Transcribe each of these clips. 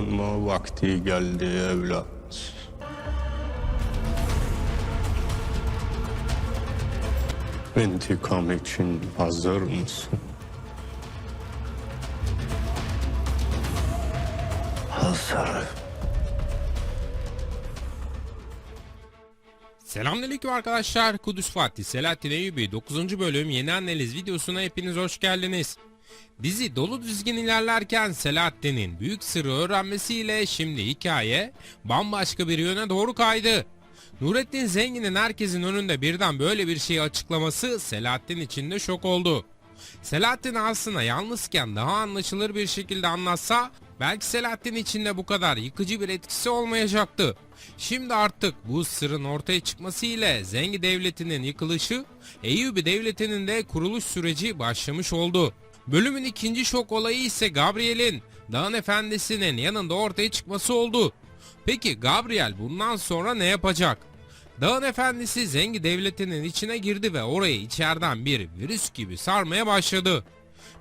uyanma vakti geldi evlat. İntikam için hazır mısın? Hazırım. Selamünaleyküm arkadaşlar. Kudüs Fatih Selahattin Eyyubi 9. bölüm yeni analiz videosuna hepiniz hoş geldiniz. Dizi dolu düzgün ilerlerken Selahattin'in büyük sırrı öğrenmesiyle şimdi hikaye bambaşka bir yöne doğru kaydı. Nurettin Zengin'in herkesin önünde birden böyle bir şeyi açıklaması Selahattin için de şok oldu. Selahattin aslında yalnızken daha anlaşılır bir şekilde anlatsa belki Selahattin için de bu kadar yıkıcı bir etkisi olmayacaktı. Şimdi artık bu sırrın ortaya çıkması ile Zengi Devleti'nin yıkılışı, Eyyubi Devleti'nin de kuruluş süreci başlamış oldu. Bölümün ikinci şok olayı ise Gabriel'in Dağın Efendisi'nin yanında ortaya çıkması oldu. Peki Gabriel bundan sonra ne yapacak? Dağın efendisi Zengi devletinin içine girdi ve orayı içeriden bir virüs gibi sarmaya başladı.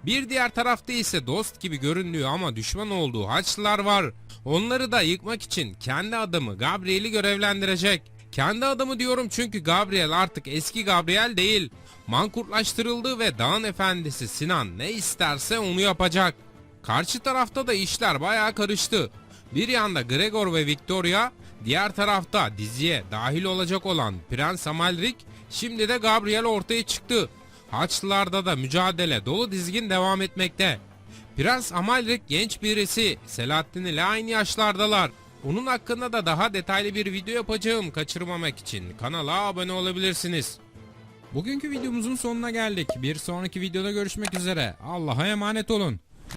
Bir diğer tarafta ise dost gibi göründüğü ama düşman olduğu Haçlılar var. Onları da yıkmak için kendi adamı Gabriel'i görevlendirecek. Kendi adamı diyorum çünkü Gabriel artık eski Gabriel değil. Mankurtlaştırıldı ve dağın efendisi Sinan ne isterse onu yapacak. Karşı tarafta da işler bayağı karıştı. Bir yanda Gregor ve Victoria, diğer tarafta diziye dahil olacak olan Prens Amalric, şimdi de Gabriel ortaya çıktı. Haçlılarda da mücadele dolu dizgin devam etmekte. Prens Amalric genç birisi, Selahattin ile aynı yaşlardalar. Onun hakkında da daha detaylı bir video yapacağım kaçırmamak için kanala abone olabilirsiniz. Bugünkü videomuzun sonuna geldik. Bir sonraki videoda görüşmek üzere. Allah'a emanet olun.